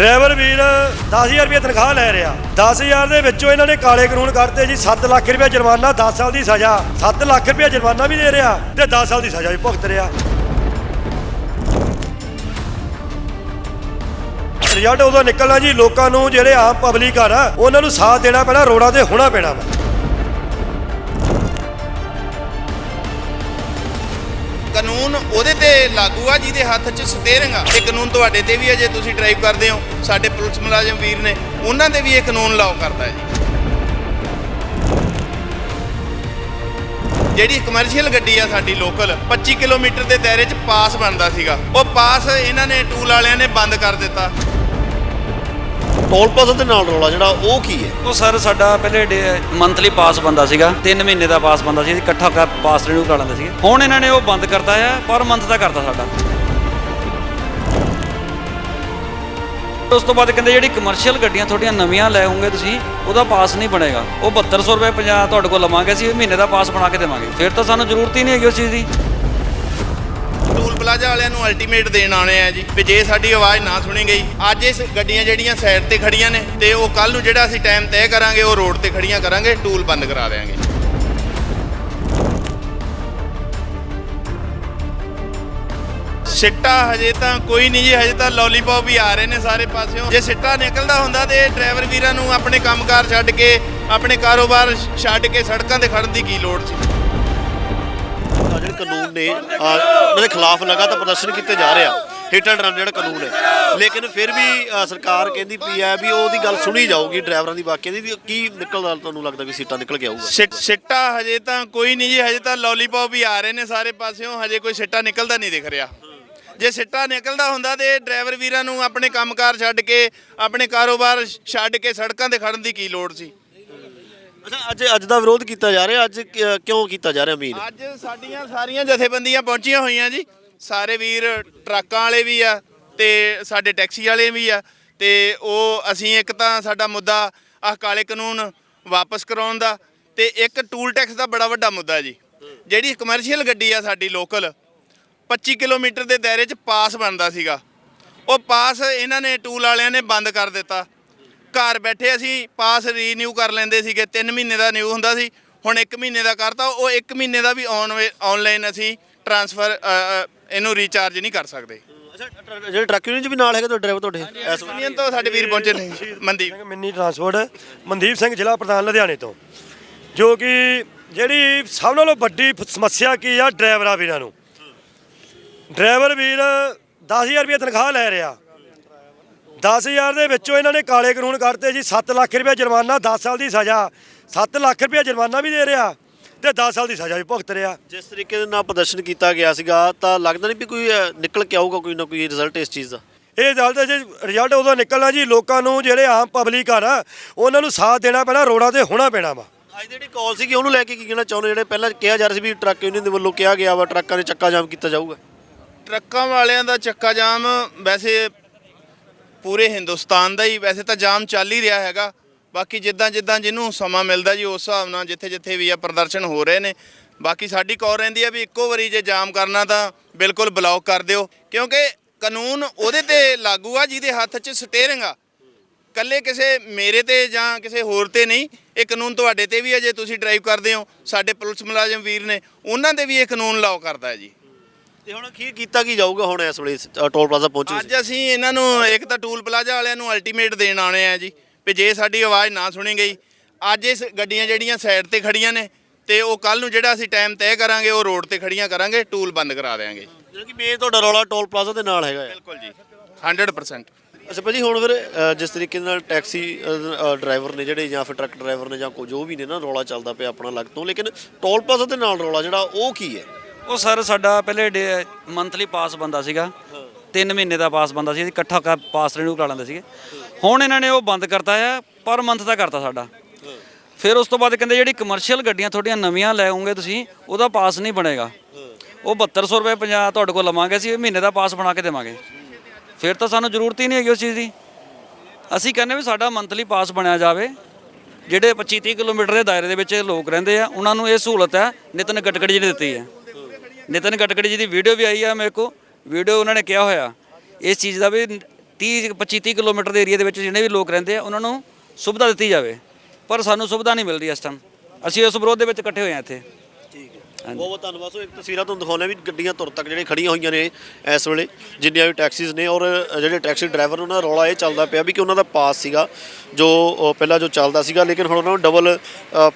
Driver ਵੀਰ 10000 ਰੁਪਏ ਤਨਖਾਹ ਲੈ ਰਿਹਾ। 10000 ਦੇ ਵਿੱਚੋਂ ਇਹਨਾਂ ਨੇ ਕਾਲੇ ਕਾਨੂੰਨ ਕਰਤੇ ਜੀ 7 ਲੱਖ ਰੁਪਏ ਜੁਰਮਾਨਾ 10 ਸਾਲ ਦੀ ਸਜ਼ਾ। 7 ਲੱਖ ਰੁਪਏ ਜੁਰਮਾਨਾ ਵੀ ਦੇ ਰਿਹਾ ਤੇ 10 ਸਾਲ ਦੀ ਸਜ਼ਾ ਵੀ ਭੁਗਤ ਰਿਹਾ। ਰਿਜ਼ਲਟ ਉਦੋਂ ਨਿਕਲਣਾ ਜੀ, ਲੋਕਾਂ ਨੂੰ ਜਿਹੜੇ ਆਮ ਪਬਲਿਕ ਆ ਨਾ, ਉਹਨਾਂ ਨੂੰ ਸਾਥ ਦੇਣਾ ਪੈਣਾ, ਰੋਡਾਂ ਤੇ ਹੋਣਾ ਪੈਣਾ ਵਾ। ਕਾਨੂੰਨ ਉਹਦੇ ਤੇ ਲਾਗੂ ਆ, ਜਿਹਦੇ ਹੱਥ 'ਚ ਸਟੀਅਰਿੰਗ ਆ ਇਹ ਕਾਨੂੰਨ ਤੁਹਾਡੇ ਤੇ ਵੀ ਹੈ ਜੇ ਤੁਸੀਂ ਡਰਾਈਵ ਕਰਦੇ ਹੋ। ਸਾਡੇ ਪੁਲਿਸ ਮੁਲਾਜ਼ਮ ਵੀਰ ਨੇ, ਉਹਨਾਂ ਦੇ ਵੀ ਇਹ ਕਾਨੂੰਨ ਲਾਗੂ ਕਰਦਾ ਹੈ ਜੀ। ਜਿਹੜੀ ਕਮਰਸ਼ੀਅਲ ਗੱਡੀ ਆ ਸਾਡੀ ਲੋਕਲ 25 ਕਿਲੋਮੀਟਰ ਦੇ ਦਾਇਰੇ 'ਚ ਪਾਸ ਬਣਦਾ ਸੀਗਾ। ਉਹ ਪਾਸ ਇਹਨਾਂ ਨੇ ਟੂਲ ਵਾਲਿਆਂ ਨੇ ਬੰਦ ਕਰ ਦਿੱਤਾ। ਟੋਲ ਪਲਾਜ਼ਾ ਦੇ ਨਾਲ ਰੌਲਾ ਜਿਹੜਾ, ਉਹ ਕੀ ਹੈ? ਉਹ ਸਰ ਸਾਡਾ ਪਹਿਲੇ ਮੰਥਲੀ ਪਾਸ ਬੰਦਾ ਸੀਗਾ 3 ਮਹੀਨੇ ਦਾ ਪਾਸ ਬੰਦਾ ਸੀ ਇਕੱਠਾ ਪਾਸ ਰਿਨਿਊ ਕਰਾ ਲੈਂਦੇ ਸੀਗੇ। ਹੁਣ ਇਹਨਾਂ ਨੇ ਉਹ ਬੰਦ ਕਰਤਾ ਹੈ ਪਰ ਮੰਥ ਦਾ ਕਰਤਾ ਸਾਡਾ। ਉਸ ਤੋਂ ਬਾਅਦ ਕਹਿੰਦੇ ਜਿਹੜੀ ਕਮਰਸ਼ੀਅਲ ਗੱਡੀਆਂ ਤੁਹਾਡੀਆਂ ਨਵੀਆਂ ਲੈ ਹੋਗੇ ਤੁਸੀਂ, ਉਹਦਾ ਪਾਸ ਨਹੀਂ ਬਣੇਗਾ। ਉਹ 7200 ਰੁਪਏ 50 ਤੁਹਾਡੇ ਕੋਲ ਲਵਾਂਗੇ ਅਸੀਂ, ਮਹੀਨੇ ਦਾ ਪਾਸ ਬਣਾ ਕੇ ਦੇਵਾਂਗੇ। ਫਿਰ ਤਾਂ ਸਾਨੂੰ ਜ਼ਰੂਰਤ ਹੀ ਨਹੀਂ ਹੈਗੀ ਉਸ ਚੀਜ਼ ਦੀ। ਪਲਾਜ਼ਾ ਵਾਲਿਆਂ ਨੂੰ ਅਲਟੀਮੇਟ ਦੇਣ ਆਉਣੇ ਆ ਜੀ, ਵੀ ਜੇ ਸਾਡੀ ਆਵਾਜ਼ ਨਾ ਸੁਣੀ ਗਈ, ਅੱਜ ਇਸ ਗੱਡੀਆਂ ਜਿਹੜੀਆਂ ਸਾਈਡ ਤੇ ਖੜੀਆਂ ਨੇ, ਤੇ ਉਹ ਕੱਲ ਨੂੰ ਜਿਹੜਾ ਅਸੀਂ ਟਾਈਮ ਤੈਅ ਕਰਾਂਗੇ, ਉਹ ਰੋਡ ਤੇ ਖੜੀਆਂ ਕਰਾਂਗੇ ਟੂਲ ਬੰਦ ਕਰਾ ਦੇਵਾਂਗੇ ਸਿੱਟਾ ਹਜੇ ਤਾਂ ਕੋਈ ਨਹੀਂ ਜੀ, ਹਜੇ ਤਾਂ ਲੋਲੀਪੌਪ ਵੀ ਆ ਰਹੇ ਨੇ ਸਾਰੇ ਪਾਸਿਓਂ। ਜੇ ਸਿੱਟਾ ਨਿਕਲਦਾ ਹੁੰਦਾ ਤੇ ਡਰਾਈਵਰ ਵੀਰਾਂ ਨੂੰ ਆਪਣੇ ਕੰਮਕਾਰ ਛੱਡ ਕੇ, ਆਪਣੇ ਕਾਰੋਬਾਰ ਛੱਡ ਕੇ ਸੜਕਾਂ ਤੇ ਖੜਨ ਦੀ ਕੀ ਲੋੜ ਸੀ? ਕਾਨੂੰਨ ਨੇ ਉਹਨਾਂ ਦੇ ਖਿਲਾਫ ਲਗਾਤਾਰ ਪ੍ਰਦਰਸ਼ਨ ਕੀਤੇ ਜਾ ਰਿਹਾ ਹਿੱਟ ਐਂਡ ਰਨ ਜਿਹੜਾ ਕਾਨੂੰਨ ਹੈ। ਲੇਕਿਨ ਫਿਰ ਵੀ ਸਰਕਾਰ ਕਹਿੰਦੀ ਪਈ ਹੈ ਵੀ ਉਹਦੀ ਗੱਲ ਸੁਣੀ ਜਾਊਗੀ ਡਰਾਈਵਰਾਂ ਦੀ ਬਾਕੀਆਂ ਦੀ ਵੀ ਕੀ ਨਿਕਲਦਾ ਤੁਹਾਨੂੰ ਲੱਗਦਾ ਵੀ ਸੀਟਾਂ ਨਿਕਲ ਕੇ ਆਊਗਾ? ਸਿੱਟ ਸਿੱਟਾ ਹਜੇ ਤਾਂ ਕੋਈ ਨਹੀਂ ਜੀ ਹਜੇ ਤਾਂ ਲੋਲੀਪੌਪ ਵੀ ਆ ਰਹੇ ਨੇ ਸਾਰੇ ਪਾਸਿਓਂ ਹਜੇ ਕੋਈ ਸਿੱਟਾ ਨਿਕਲਦਾ ਨਹੀਂ ਦਿਖ ਰਿਹਾ। ਜੇ ਸਿੱਟਾ ਨਿਕਲਦਾ ਹੁੰਦਾ ਤੇ ਡਰਾਈਵਰ ਵੀਰਾਂ ਨੂੰ ਆਪਣੇ ਕੰਮਕਾਰ ਛੱਡ ਕੇ ਆਪਣੇ ਕਾਰੋਬਾਰ ਛੱਡ ਕੇ ਸੜਕਾਂ ਤੇ ਖੜਨ ਦੀ ਕੀ ਲੋੜ ਸੀ? ਅੱਛਾ, ਅੱਜ ਅੱਜ ਦਾ ਵਿਰੋਧ ਕੀਤਾ ਜਾ ਰਿਹਾ, ਅੱਜ ਕਿ- ਕਿਉਂ ਕੀਤਾ ਜਾ ਰਿਹਾ ਅਮੀਰ? ਅੱਜ ਸਾਡੀਆਂ ਸਾਰੀਆਂ ਜਥੇਬੰਦੀਆਂ ਪਹੁੰਚੀਆਂ ਹੋਈਆਂ ਜੀ। ਸਾਰੇ ਵੀਰ ਟਰੱਕਾਂ ਵਾਲੇ ਵੀ ਆ ਤੇ ਸਾਡੇ ਟੈਕਸੀ ਵਾਲੇ ਵੀ ਆ ਤੇ ਉਹ ਅਸੀਂ ਇੱਕ ਤਾਂ ਸਾਡਾ ਮੁੱਦਾ ਆਹ ਕਾਲੇ ਕਾਨੂੰਨ ਵਾਪਸ ਕਰਾਉਣ ਦਾ ਤੇ ਇੱਕ ਟੂਲ ਟੈਕਸ ਦਾ ਬੜਾ ਵੱਡਾ ਮੁੱਦਾ ਜੀ। ਜਿਹੜੀ ਕਮਰਸ਼ੀਅਲ ਗੱਡੀ ਆ ਸਾਡੀ ਲੋਕਲ 25 ਕਿਲੋਮੀਟਰ ਦੇ ਦਾਇਰੇ 'ਚ ਪਾਸ ਬਣਦਾ ਸੀਗਾ। ਉਹ ਪਾਸ ਇਹਨਾਂ ਨੇ ਟੂਲ ਵਾਲਿਆਂ ਨੇ ਬੰਦ ਕਰ ਦਿੱਤਾ। ਘਰ ਬੈਠੇ ਅਸੀਂ ਪਾਸ ਰੀਨਿਊ ਕਰ ਲੈਂਦੇ ਸੀਗੇ 3 ਮਹੀਨੇ ਦਾ ਨਿਊ ਹੁੰਦਾ ਸੀ ਹੁਣ 1 ਮਹੀਨੇ ਦਾ ਕਰਤਾ ਉਹ 1 ਮਹੀਨੇ ਦਾ ਵੀ ਆਨ ਆਨਲਾਈਨ ਅਸੀਂ ਟ੍ਰਾਂਸਫਰ ਇਹਨੂੰ ਰੀਚਾਰਜ ਨਹੀਂ ਕਰ ਸਕਦੇ। ਜਿਹੜੇ ਟਰੱਕ ਯੂਨੀਅਨ ਚ ਵੀ ਨਾਲ ਹੈਗੇ ਤੁਹਾਡੇ ਡਰਾਈਵਰ ਤੁਹਾਡੇ? ਵੇਲੇ? ਯੂਨੀਅਨ ਤੋਂ ਸਾਡੇ ਵੀਰ ਪਹੁੰਚੇ ਨੇ ਮਨਦੀਪ। ਮਿੰਨੀ ਟਰਾਂਸਪੋਰਟ ਮਨਦੀਪ ਸਿੰਘ ਜ਼ਿਲ੍ਹਾ ਪ੍ਰਧਾਨ ਲੁਧਿਆਣੇ ਤੋਂ। ਜੋ ਕਿ ਜਿਹੜੀ ਸਭ ਨਾਲੋਂ ਵੱਡੀ ਸਮੱਸਿਆ ਕੀ ਆ ਡਰਾਈਵਰਾਂ ਵੀਰਾਂ ਨੂੰ। ਡਰਾਈਵਰ ਵੀਰ 10000 ਰੁਪਏ ਤਨਖਾਹ ਲੈ ਰਿਹਾ। 10000 ਦੇ ਵਿੱਚੋਂ ਇਹਨਾਂ ਨੇ ਕਾਲੇ ਕਾਨੂੰਨ ਕਰਤੇ ਜੀ 7 ਲੱਖ ਰੁਪਏ ਜੁਰਮਾਨਾ 10 ਸਾਲ ਦੀ ਸਜ਼ਾ। 7 ਲੱਖ ਰੁਪਏ ਜੁਰਮਾਨਾ ਵੀ ਦੇ ਰਿਹਾ ਤੇ 10 ਸਾਲ ਦੀ ਸਜ਼ਾ ਵੀ ਭੁਗਤ ਰਿਹਾ। ਜਿਸ ਤਰੀਕੇ ਦੇ ਨਾਲ ਪ੍ਰਦਰਸ਼ਨ ਕੀਤਾ ਗਿਆ ਸੀਗਾ ਤਾਂ ਲੱਗਦਾ ਨਹੀਂ ਵੀ ਕੋਈ ਨਿਕਲ ਕੇ ਆਊਗਾ ਕੋਈ ਨਾ ਕੋਈ ਰਿਜ਼ਲਟ ਇਸ ਚੀਜ਼ ਦਾ? ਇਹ ਰਿਜ਼ਲਟ ਜੇ ਰਿਜ਼ਲਟ ਉਦੋਂ ਨਿਕਲਣਾ ਜੀ ਲੋਕਾਂ ਨੂੰ ਜਿਹੜੇ ਆਮ ਪਬਲਿਕ ਆ ਨਾ ਉਹਨਾਂ ਨੂੰ ਸਾਥ ਦੇਣਾ ਪੈਣਾ ਰੋਡਾਂ ਤੇ ਹੋਣਾ ਪੈਣਾ ਵਾ। ਅੱਜ ਦੀ ਜਿਹੜੀ ਕਾਲ ਸੀਗੀ ਉਹਨੂੰ ਲੈ ਕੇ ਕੀ ਕਹਿਣਾ ਚਾਹੁੰਦੇ ਜਿਹੜੇ ਪਹਿਲਾਂ ਕਿਹਾ ਜਾ ਰਿਹਾ ਸੀ ਵੀ ਟਰੱਕ ਯੂਨੀਅਨ ਦੇ ਵੱਲੋਂ ਕਿਹਾ ਗਿਆ ਵਾ ਟਰੱਕਾਂ ਦੇ ਚੱਕਾ ਜਾਮ ਕੀਤਾ ਜਾਊਗਾ। ਟਰੱਕਾਂ ਵਾਲਿਆਂ ਦਾ ਚੱਕਾ ਜਾਮ ਵੈਸੇ ਪੂਰੇ ਹਿੰਦੁਸਤਾਨ ਦਾ ਹੀ ਵੈਸੇ ਤਾਂ ਜਾਮ ਚੱਲ ਹੀ ਰਿਹਾ ਹੈਗਾ। ਬਾਕੀ ਜਿੱਦਾਂ ਜਿੱਦਾਂ ਜਿਹਨੂੰ ਸਮਾਂ ਮਿਲਦਾ ਜੀ, ਉਸ ਹਿਸਾਬ ਨਾਲ ਜਿੱਥੇ ਜਿੱਥੇ ਵੀ ਆ ਪ੍ਰਦਰਸ਼ਨ ਹੋ ਰਹੇ ਨੇ। ਬਾਕੀ ਸਾਡੀ ਕੌਰ ਰਹਿੰਦੀ ਆ ਵੀ ਇੱਕੋ ਵਾਰੀ ਜੇ ਜਾਮ ਕਰਨਾ ਤਾਂ ਬਿਲਕੁਲ ਬਲੌਕ ਕਰ ਦਿਓ। ਕਿਉਂਕਿ ਕਾਨੂੰਨ ਉਹਦੇ ਤੇ ਲਾਗੂ ਆ, ਜਿਹਦੇ ਹੱਥ 'ਚ ਸਟੀਅਰਿੰਗ ਆ। ਕੱਲੇ ਕਿਸੇ ਮੇਰੇ ਤੇ ਜਾਂ ਕਿਸੇ ਹੋਰ ਤੇ ਨਹੀਂ, ਇਹ ਕਾਨੂੰਨ ਤੁਹਾਡੇ ਤੇ ਵੀ ਹੈ ਜੇ ਤੁਸੀਂ ਡਰਾਈਵ ਕਰਦੇ ਹੋ। ਸਾਡੇ ਪੁਲਿਸ ਮੁਲਾਜ਼ਮ ਵੀਰ ਨੇ, ਉਹਨਾਂ ਦੇ ਵੀ ਇਹ ਕਾਨੂੰਨ ਲਾਗੂ ਕਰਦਾ ਹੈ ਜੀ। ਤੇ ਹੁਣ ਅਖੀਰ ਕੀਤਾ ਕੀ ਜਾਊਗਾ ਹੁਣ ਇਸ ਵੇਲੇ ਟੋਲ ਪਲਾਜ਼ਾ ਪਹੁੰਚੇ ਅੱਜ ਅਸੀਂ ਇਹਨਾਂ ਨੂੰ ਇੱਕ ਤਾਂ ਟੂਲ ਪਲਾਜ਼ਾ ਵਾਲਿਆਂ ਨੂੰ ਅਲਟੀਮੇਟ ਦੇਣ ਆਉਣੇ ਆ ਜੀ ਵੀ ਜੇ ਸਾਡੀ ਆਵਾਜ਼ ਨਾ ਸੁਣੀ ਗਈ ਅੱਜ ਇਸ ਗੱਡੀਆਂ ਜਿਹੜੀਆਂ ਸਾਈਡ ਤੇ ਖੜੀਆਂ ਨੇ ਤੇ ਉਹ ਕੱਲ ਨੂੰ ਜਿਹੜਾ ਅਸੀਂ ਟਾਈਮ ਤੈਅ ਕਰਾਂਗੇ ਉਹ ਰੋਡ ਤੇ ਖੜੀਆਂ ਕਰਾਂਗੇ ਟੂਲ ਬੰਦ ਕਰਾ ਦੇਵਾਂਗੇ ਜਿਹੜਾ ਕਿ ਮੇਨ ਤੁਹਾਡਾ ਰੌਲਾ ਟੋਲ ਪਲਾਜ਼ਾ ਦੇ ਨਾਲ ਹੈਗਾ ਬਿਲਕੁਲ ਜੀ 100% ਅੱਛਾ ਭਾਜੀ ਹੁਣ ਫਿਰ ਜਿਸ ਤਰੀਕੇ ਨਾਲ ਟੈਕਸੀ ਡਰਾਈਵਰ ਨੇ ਜਿਹੜੇ ਜਾਂ ਫਿਰ ਟਰੱਕ ਡਰਾਈਵਰ ਨੇ ਜਾਂ ਕੋ ਜੋ ਵੀ ਨੇ ਨਾ ਰੌਲਾ ਚੱਲਦਾ ਪਿਆ ਆਪਣਾ ਲੱਗ ਤੋਂ ਲੇਕਿਨ ਟੋਲ ਪਲਾਜ਼ਾ ਦੇ ਨਾਲ ਰੌਲਾ ਜਿਹੜਾ ਉਹ ਕੀ ਹੈ? ਉਹ ਸਰ ਸਾਡਾ ਪਹਿਲੇ ਮੰਥਲੀ ਪਾਸ ਬੰਦਾ ਸੀਗਾ। 3 ਮਹੀਨੇ ਦਾ ਪਾਸ ਬੰਦਾ ਸੀ ਅਸੀਂ ਇਕੱਠਾ ਕਰ ਪਾਸ ਰਿਨਿਊ ਕਰਾ ਲੈਂਦੇ ਸੀਗੇ। ਹੁਣ ਇਹਨਾਂ ਨੇ ਉਹ ਬੰਦ ਕਰਤਾ ਹੈ ਪਰ ਮੰਥ ਦਾ ਕਰਤਾ ਸਾਡਾ। ਫਿਰ ਉਸ ਤੋਂ ਬਾਅਦ ਕਹਿੰਦੇ ਜਿਹੜੀ ਕਮਰਸ਼ੀਅਲ ਗੱਡੀਆਂ ਤੁਹਾਡੀਆਂ ਨਵੀਆਂ ਲੈ ਹੋਗੇ ਤੁਸੀਂ ਉਹਦਾ ਪਾਸ ਨਹੀਂ ਬਣੇਗਾ। ਉਹ 7200 ਰੁਪਏ 50 ਤੁਹਾਡੇ ਕੋਲ ਲਵਾਂਗੇ ਅਸੀਂ ਮਹੀਨੇ ਦਾ ਪਾਸ ਬਣਾ ਕੇ ਦੇਵਾਂਗੇ। ਫਿਰ ਤਾਂ ਸਾਨੂੰ ਜ਼ਰੂਰਤ ਹੀ ਨਹੀਂ ਹੈਗੀ ਉਸ ਚੀਜ਼ ਦੀ। ਅਸੀਂ ਕਹਿੰਦੇ ਵੀ ਸਾਡਾ ਮੰਥਲੀ ਪਾਸ ਬਣਿਆ ਜਾਵੇ ਜਿਹੜੇ 25 30 ਕਿਲੋਮੀਟਰ ਦੇ ਦਾਇਰੇ ਦੇ ਵਿੱਚ ਲੋਕ ਰਹਿੰਦੇ ਆ ਉਹਨਾਂ ਨੂੰ ਇਹ ਸਹੂਲਤ ਹੈ ਨਿਤਨ ਗਟਕੜੀ ਜੀ ਨੇ ਦਿੱਤੀ ਹੈ। ਨਿਤਨ ਗਟਕੜੀ ਜੀ ਦੀ ਵੀਡੀਓ ਵੀ ਆਈ ਆ ਮੇਰੇ ਕੋ ਵੀਡੀਓ ਉਹਨਾਂ ਨੇ ਕਿਹਾ ਹੋਇਆ। ਇਸ ਚੀਜ਼ ਦਾ ਵੀ 30 25 30 ਕਿਲੋਮੀਟਰ ਦੇ ਏਰੀਆ ਦੇ ਵਿੱਚ ਜਿਹੜੇ ਵੀ ਲੋਕ ਰਹਿੰਦੇ ਆ, ਉਹਨਾਂ ਨੂੰ ਸੁਵਿਧਾ ਦਿੱਤੀ ਜਾਵੇ। ਪਰ ਸਾਨੂੰ ਸੁਵਿਧਾ ਨਹੀਂ ਮਿਲ ਰਹੀ ਇਸ ਟਾਈਮ ਅਸੀਂ ਉਸ ਵਿਰੋਧ ਦੇ ਵਿੱਚ ਇਕੱਠੇ ਹੋਏ ਆ ਇੱਥੇ। ਬਹੁਤ ਬਹੁਤ ਧੰਨਵਾਦ। ਸੋ ਇੱਕ ਤਸਵੀਰਾਂ ਤੁਹਾਨੂੰ ਦਿਖਾਉਂਦੇ ਹਾਂ ਵੀ ਗੱਡੀਆਂ ਤੁਰ ਤੱਕ ਜਿਹੜੇ ਖੜੀਆਂ ਹੋਈਆਂ ਨੇ ਇਸ ਵੇਲੇ, ਜਿੰਨੀਆਂ ਵੀ ਟੈਕਸੀਜ਼ ਨੇ ਔਰ ਜਿਹੜੇ ਟੈਕਸੀ ਡਰਾਈਵਰ ਉਹਨਾਂ ਦਾ ਰੌਲਾ ਇਹ ਚੱਲਦਾ ਪਿਆ ਵੀ ਕਿ ਉਹਨਾਂ ਦਾ ਪਾਸ ਸੀਗਾ, ਜੋ ਪਹਿਲਾਂ ਜੋ ਚੱਲਦਾ ਸੀਗਾ, ਲੇਕਿਨ ਹੁਣ ਉਹਨਾਂ ਨੂੰ ਡਬਲ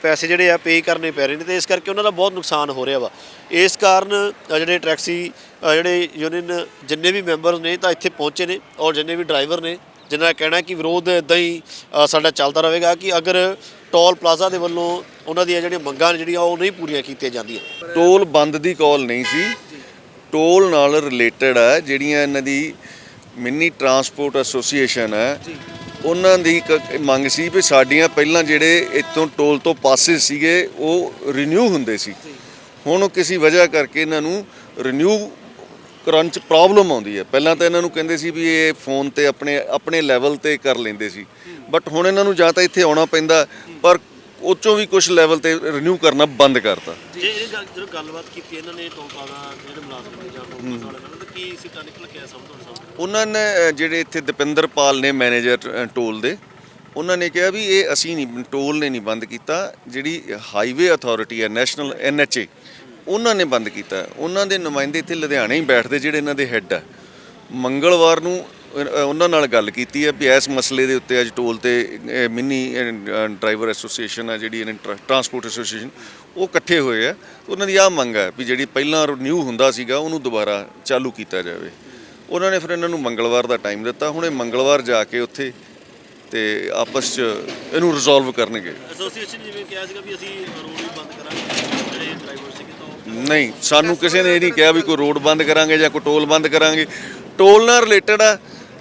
ਪੈਸੇ ਜਿਹੜੇ ਆ ਪੇ ਕਰਨੇ ਪੈ ਰਹੇ ਨੇ ਤੇ ਇਸ ਕਰਕੇ ਉਹਨਾਂ ਦਾ ਬਹੁਤ ਨੁਕਸਾਨ ਹੋ ਰਿਹਾ ਵਾ। ਇਸ ਕਾਰਨ ਜਿਹੜੇ ਟੈਕਸੀ ਜਿਹੜੇ ਯੂਨੀਅਨ ਜਿੰਨੇ ਵੀ ਮੈਂਬਰ ਨੇ ਤਾਂ ਇੱਥੇ ਪਹੁੰਚੇ ਨੇ ਔਰ ਜਿੰਨੇ ਵੀ ਡਰਾਈਵਰ ਨੇ, ਜਿਨ੍ਹਾਂ ਦਾ ਕਹਿਣਾ ਕਿ ਵਿਰੋਧ ਇਦਾਂ ਹੀ ਸਾਡਾ ਚੱਲਦਾ ਰਹੇਗਾ ਕਿ ਅਗਰ ਟੋਲ ਪਲਾਜ਼ਾ ਦੇ ਵੱਲੋਂ ਉਹਨਾਂ ਦੀਆਂ ਜਿਹੜੀਆਂ ਮੰਗਾਂ ਨੇ ਜਿਹੜੀਆਂ, ਉਹ ਨਹੀਂ ਪੂਰੀਆਂ ਕੀਤੀਆਂ ਜਾਂਦੀਆਂ। ਟੋਲ ਬੰਦ ਦੀ ਕਾਲ ਨਹੀਂ ਸੀ। ਟੋਲ ਨਾਲ ਰਿਲੇਟਡ ਹੈ ਜਿਹੜੀਆਂ ਇਹਨਾਂ ਦੀ ਮਿੰਨੀ ਟਰਾਂਸਪੋਰਟ ਐਸੋਸੀਏਸ਼ਨ ਹੈ ਉਹਨਾਂ ਦੀ ਇੱਕ ਮੰਗ ਸੀ ਵੀ ਸਾਡੀਆਂ ਪਹਿਲਾਂ ਜਿਹੜੇ ਇੱਥੋਂ ਟੋਲ ਤੋਂ ਪਾਸੇ ਸੀਗੇ, ਉਹ ਰੀਨਿਊ ਹੁੰਦੇ ਸੀ। ਹੁਣ ਉਹ ਕਿਸੇ ਵਜ੍ਹਾ ਕਰਕੇ ਇਹਨਾਂ ਨੂੰ ਰੀਨਿਊ ਕਰਨ ਚ ਪ੍ਰੋਬਲਮ ਆਉਂਦੀ ਹੈ ਪਹਿਲਾਂ ਤਾਂ ਇਹਨਾਂ ਨੂੰ ਕਹਿੰਦੇ ਸੀ ਵੀ ਇਹ ਫੋਨ ਤੇ ਆਪਣੇ ਆਪਣੇ ਲੈਵਲ ਤੇ ਕਰ ਲੈਂਦੇ ਸੀ। ਬਟ ਹੁਣ ਇਹਨਾਂ ਨੂੰ ਜਾਂ ਤਾਂ ਇੱਥੇ ਆਉਣਾ ਪੈਂਦਾ, ਪਰ ਉਹ 'ਚੋਂ ਵੀ ਕੁਝ ਲੈਵਲ ਤੇ ਰੀਨਿਊ ਕਰਨਾ ਬੰਦ ਕਰਤਾ। ਜੇ। ਇਹ ਗੱਲ ਜਦੋਂ ਗੱਲਬਾਤ ਕੀਤੀ ਇਹਨਾਂ ਨੇ ਟੋਲ ਪਲਾਜ਼ਾ ਜਿਹੜੇ ਮੁਲਾਜ਼ਮ ਨੇ ਜਾਂ ਟੋਲ ਪਲਾਜ਼ਾ ਵਾਲਿਆਂ ਨਾਲ ਤਾਂ ਕੀ ਸਿੱਟਾ ਨਿਕਲ ਕੇ ਆਇਆ ਸਭ ਤੁਹਾਡੇ ਸਾਹਮਣੇ? ਉਹਨਾਂ ਨੇ ਜਿਹੜੇ ਇੱਥੇ ਦਪਿੰਦਰ ਪਾਲ ਨੇ ਮੈਨੇਜਰ ਟੋਲ ਦੇ ਉਹਨਾਂ ਨੇ ਕਿਹਾ ਵੀ ਇਹ ਅਸੀਂ ਨਹੀਂ ਟੋਲ ਨੇ ਨਹੀਂ ਬੰਦ ਕੀਤਾ ਜਿਹੜੀ ਹਾਈਵੇ ਅਥਾਰਟੀ ਹੈ ਨੈਸ਼ਨਲ ਐਨਐਚਏ ਉਹਨਾਂ ਨੇ ਬੰਦ ਕੀਤਾ। ਉਹਨਾਂ ਦੇ ਨੁਮਾਇੰਦੇ ਇੱਥੇ ਲੁਧਿਆਣੇ ਹੀ ਬੈਠਦੇ ਜਿਹੜੇ ਇਹਨਾਂ ਦੇ ਹੈੱਡ ਆ। ਮੰਗਲਵਾਰ ਨੂੰ ਉਹਨਾਂ ਨਾਲ ਗੱਲ ਕੀਤੀ ਹੈ ਵੀ ਇਸ ਮਸਲੇ ਦੇ ਉੱਤੇ ਅੱਜ ਟੋਲ ਤੇ ਮਿੰਨੀ ਡਰਾਈਵਰ ਐਸੋਸੀਏਸ਼ਨ ਆ ਜਿਹੜੀ ਟਰਾਂਸਪੋਰਟ ਐਸੋਸੀਏਸ਼ਨ ਉਹ ਇਕੱਠੇ ਹੋਏ ਆ। ਉਹਨਾਂ ਦੀ ਆਹ ਮੰਗ ਹੈ ਵੀ ਜਿਹੜੀ ਪਹਿਲਾਂ ਰਿਨਿਊ ਹੁੰਦਾ ਸੀਗਾ ਉਹਨੂੰ ਦੁਬਾਰਾ ਚਾਲੂ ਕੀਤਾ ਜਾਵੇ। ਉਹਨਾਂ ਨੇ ਫਿਰ ਇਹਨਾਂ ਨੂੰ ਮੰਗਲਵਾਰ ਦਾ ਟਾਈਮ ਦਿੱਤਾ। ਹੁਣ ਇਹ ਮੰਗਲਵਾਰ ਜਾ ਕੇ ਉੱਥੇ ਤੇ ਆਪਸ 'ਚ ਇਹਨੂੰ ਰਿਜ਼ੋਲਵ ਕਰਨਗੇ। ਐਸੋਸੀਏਸ਼ਨ ਜਿਵੇਂ ਕਿਹਾ ਸੀਗਾ ਵੀ ਅਸੀਂ ਰੋਡ ਵੀ ਬੰਦ ਕਰਾਂਗੇ ਜਿਹੜੇ ਡਰਾਈਵਰ ਸੀਗੇ ਤਾਂ ਉਹ ਨਹੀਂ ਸਾਨੂੰ ਕਿਸੇ ਨੇ ਇਹ ਨਹੀਂ ਕਿਹਾ ਵੀ ਕੋਈ ਰੋਡ ਬੰਦ ਕਰਾਂਗੇ ਜਾਂ ਕੋਈ ਟੋਲ ਬੰਦ ਕਰਾਂਗੇ। ਟੋਲ ਨਾਲ ਰਿਲੇਟਡ ਆ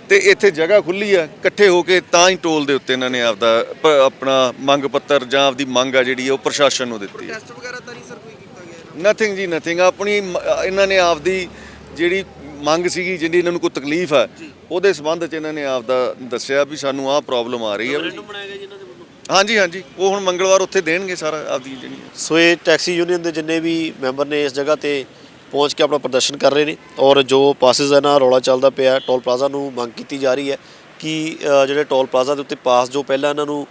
ਤੇ ਇੱਥੇ ਜਗ੍ਹਾ ਖੁੱਲੀ ਆ ਇਕੱਠੇ ਹੋ ਕੇ ਤਾਂ ਹੀ ਟੋਲ ਦੇ ਉੱਤੇ ਇਹਨਾਂ ਨੇ ਆਪਦਾ ਆਪਣਾ ਮੰਗ ਪੱਤਰ ਜਾਂ ਆਪਦੀ ਮੰਗ ਆ ਜਿਹੜੀ ਉਹ ਪ੍ਰਸ਼ਾਸਨ ਨੂੰ ਦਿੱਤੀ ਹੈ ਟੈਸਟ ਵਗੈਰਾ ਤਾਂ ਨਹੀਂ ਸਰ ਕੋਈ ਕੀਤਾ ਗਿਆ ਨਥਿੰਗ ਜੀ ਨਥਿੰਗ ਆਪਣੀ ਮ- ਇਹਨਾਂ ਨੇ ਆਪਦੀ ਜਿਹੜੀ ਮੰਗ ਸੀਗੀ ਜਿਹੜੀ ਇਹਨਾਂ ਨੂੰ ਕੋਈ ਤਕਲੀਫ ਆ ਉਹਦੇ ਸੰਬੰਧ 'ਚ ਇਹਨਾਂ ਨੇ ਆਪਦਾ ਦੱਸਿਆ ਵੀ ਸਾਨੂੰ ਆਹ ਪ੍ਰੋਬਲਮ ਆ ਰਹੀ ਹੈ ਰੈਫਰੈਂਡਮ ਬਣਾਇਆ ਗਿਆ ਜੀ ਇਹਨਾਂ ਦੇ ਵੱਲੋਂ? ਹਾਂਜੀ ਹਾਂਜੀ ਉਹ ਹੁਣ ਮੰਗਲਵਾਰ ਉੱਥੇ ਦੇਣਗੇ ਸਾਰਾ ਆਪਦੀ ਜਿਹੜੀ ਸੋ ਇਹ ਟੈਕਸੀ ਯੂਨੀਅਨ ਦੇ ਜਿੰਨੇ ਵੀ ਮੈਂਬਰ ਨੇ ਇਸ ਜਗ੍ਹਾ ਤੇ ਪਹੁੰਚ ਕੇ ਆਪਣਾ ਪ੍ਰਦਰਸ਼ਨ ਕਰ ਰਹੇ ਨੇ ਔਰ ਜੋ ਪਾਸਿਸ ਹੈ ਨਾ, ਰੌਲਾ ਚੱਲਦਾ ਪਿਆ ਟੋਲ ਪਲਾਜ਼ਾ ਨੂੰ ਮੰਗ ਕੀਤੀ ਜਾ ਰਹੀ ਹੈ ਕਿ ਜਿਹੜੇ ਟੋਲ ਪਲਾਜ਼ਾ ਦੇ ਉੱਤੇ ਪਾਸ ਜੋ ਪਹਿਲਾਂ ਇਹਨਾਂ ਨੂੰ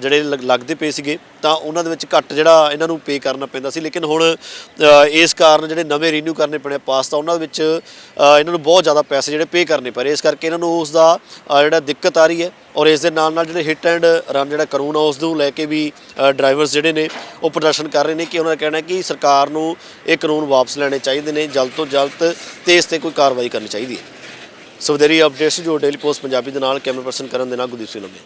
ਜਿਹੜੇ ਲੱਗਦੇ ਪਏ ਸੀਗੇ, ਤਾਂ ਉਹਨਾਂ ਦੇ ਵਿੱਚ ਘੱਟ ਜਿਹੜਾ ਇਹਨਾਂ ਨੂੰ ਪੇ ਕਰਨਾ ਪੈਂਦਾ ਸੀ। ਲੇਕਿਨ ਹੁਣ ਇਸ ਕਾਰਨ ਜਿਹੜੇ ਨਵੇਂ ਰੀਨਿਊ ਕਰਨੇ ਪੈਣੇ ਪਾਸ, ਤਾਂ ਉਹਨਾਂ ਦੇ ਵਿੱਚ ਇਹਨਾਂ ਨੂੰ ਬਹੁਤ ਜ਼ਿਆਦਾ ਪੈਸੇ ਜਿਹੜੇ ਪੇ ਕਰਨੇ ਪੈ ਇਸ ਕਰਕੇ ਇਹਨਾਂ ਨੂੰ ਉਸ ਦਾ ਜਿਹੜਾ ਦਿੱਕਤ ਆ ਰਹੀ ਹੈ ਔਰ ਇਸ ਦੇ ਨਾਲ ਨਾਲ ਜਿਹੜੇ ਹਿੱਟ ਐਂਡ ਰਨ ਜਿਹੜਾ ਕਾਨੂੰਨ ਆ, ਉਸ ਨੂੰ ਲੈ ਕੇ ਵੀ ਡਰਾਈਵਰਸ ਜਿਹੜੇ ਨੇ, ਉਹ ਪ੍ਰਦਰਸ਼ਨ ਕਰ ਰਹੇ ਨੇ ਕਿ ਉਹਨਾਂ ਦਾ ਕਹਿਣਾ ਹੈ ਕਿ ਸਰਕਾਰ ਨੂੰ ਇਹ ਕਾਨੂੰਨ ਵਾਪਸ ਲੈਣੇ ਚਾਹੀਦੇ ਨੇ, ਜਲਦ ਤੋਂ ਜਲਦ ਤੇ ਇਸ ਤੇ ਕੋਈ ਕਾਰਵਾਈ ਕਰਨੀ ਚਾਹੀਦੀ ਹੈ। ਸੋ ਦੇਰੀ ਅਪਡੇਟਸ ਜੋ ਡੇਲੀ ਪੋਸਟ ਪੰਜਾਬੀ ਦੇ ਨਾਲ, ਕੈਮਰਾ ਪਰਸਨ ਕਰਨ ਦੇ ਨਾਲ ਗੁਰਦੀਪ ਸਿੰਘ ਲੰਬੇ